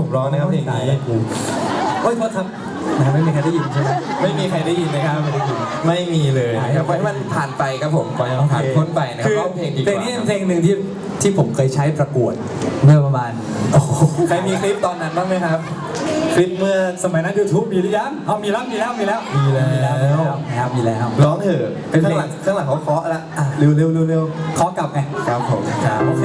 ผมร้องนะครับเพลงนี้โอ้ยโทษครับนะไม่มีใครได้ยินใช่ไหมไม่มีใครได้ยินนะครับ ไม่มีเลยครับปล่อยให้มันผ่านไปครับผมปล่อยให้มันผ่านพ้นไปนะครับคือร้องเพลงดีกเพลงว่านี้เป็นเพลงหนึ่งที่ที่ผมเคยใช้ประกวดเมื่อประมาณโอ้โหใครมีคลิปตอนนั้นบ้างไหมครับ คลิปเมื่อสมัยนั้น YouTube มีหรือยังเอามีแล้วมีแล้วมีแล้วมีแล้ว นะครับมีแล้วร้องเถอะเป็นข้าเพลงงหลังข้างหลังเขาเคาะแล้วอะเร็วเร็วเร็วเร็วขอกลับไงครับผมครับ โอเค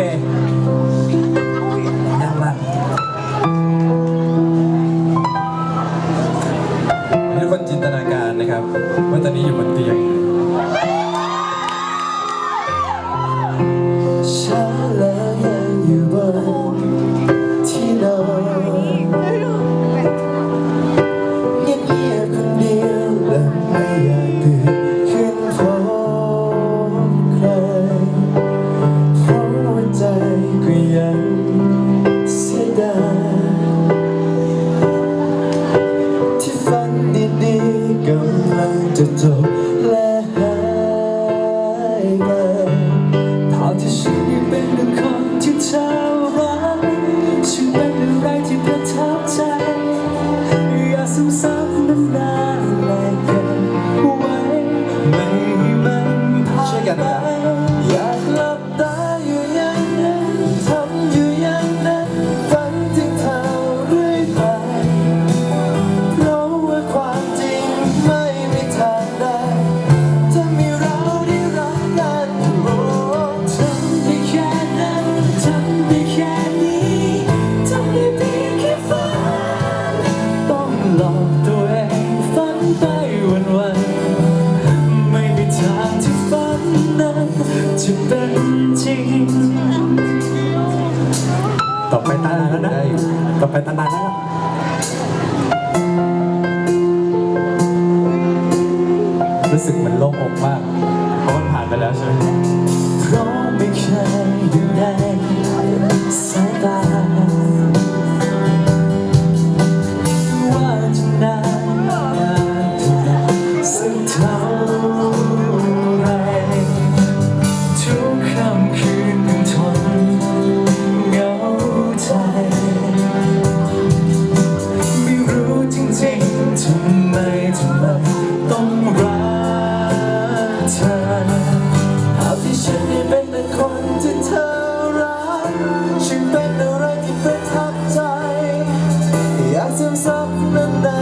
ลั จริง ต่อไปตานานแล้วนะ ต่อไปตานานแล้วนะรู้สึกเหมือนโล่งอกมาก เธอภาพที่ฉันได้เป็นแต่คนที่เธอรักฉันเป็นอะไรที่ประทับใจ อยากซึมซับนาน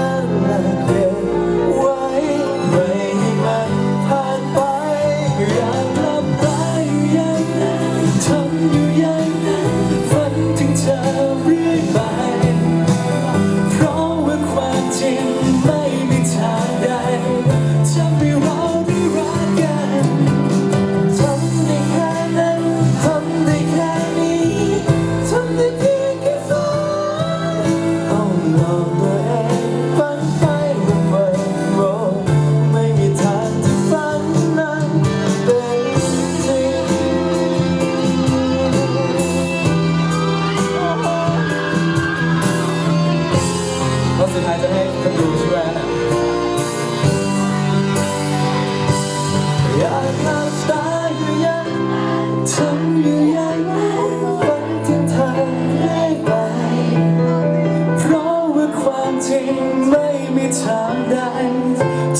ไม่มีทางใด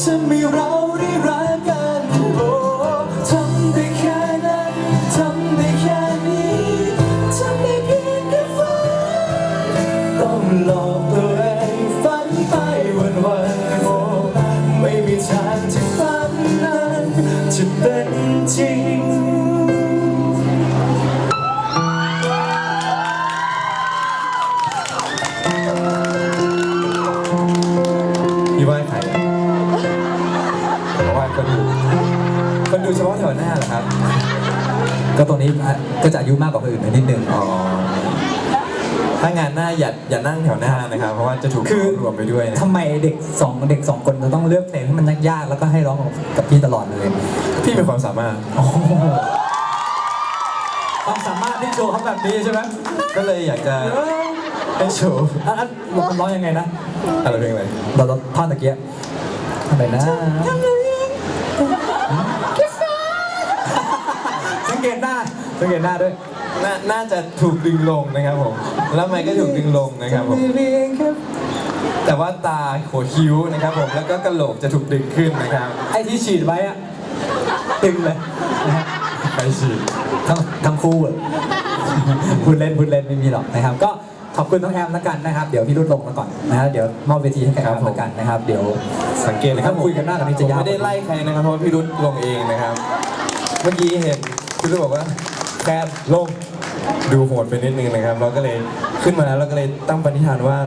จะมีเราได้รักกันโอ้ทำได้แค่นั้นทำได้แค่นี้ทำได้เพียงแค่ฝันต้องหลอกตัวเองฝันไปวันวันๆโอ้ไม่มีทางที่ฝันนั้นจะเป็นจริง ดูเฉพาะแถวหน้าเหรอครับ ก็ตรงนี้อะก็จะอายุมากกว่าคนอื่นหน่อยนิดนึงอ๋อถ้างานหน้าอย่าอย่านั่งแถวหน้านะครับ เพราะว่าจะถูกคือรวมไปด้วยนะทำไมเด็กสองเด็กสองคนจะต้องเลือกเพลงที่มันยากๆแล้วก็ให้ร้องกับพี่ตลอดเลย พี่มีความสามารถโอ้โหความสามารถที่โชว์เขาแบบนี้ใช่ไหมก็เลยอยากจะให้โชว์อันอันมันร้องยังไงนะอะไรเพลงอะไรเราเราท่อนตะเกียบอะไรนะสัง เกตหน้าสังเกตหน้าด้วยน่าน่าจะถูกดึงลงนะครับผม แล้วไมค์ก็ถูกดึงลงนะครับผมแต่ว่าตาหัวคิ้วนะครับผม แล้วก็กระโหลกจะถูกดึงขึ้นนะครับ ไอ้ที่ฉีดไว้อะตึงเลยนะฮะใครฉีด ทั้งทั้งคู่อะ พูดเล่นพูดเล่นไม่มีหรอกนะครับ ก็ขอบคุณน้องแอมแล้วกันนะครับ เดี๋ยวพี่รุ่นลงมาก่อนนะฮะเดี๋ยวมอบเวทีให้กับแอมแล้วกันนะครับ เดี๋ยวสังเกตนะครับถ้าคุยกันหน้าตอนนี้จะยาว ผมไม่ได้ไล่ใครนะครับ เพราะว่าพี่รุธลงเองนะครับ เมื่อกี้เห็น พี่รุธบอกว่าแคบลงดูโหดไปนิดนึงนะครับ เราก็เลยขึ้นมาแล้วเราก็เลยตั้งปณิธานว่า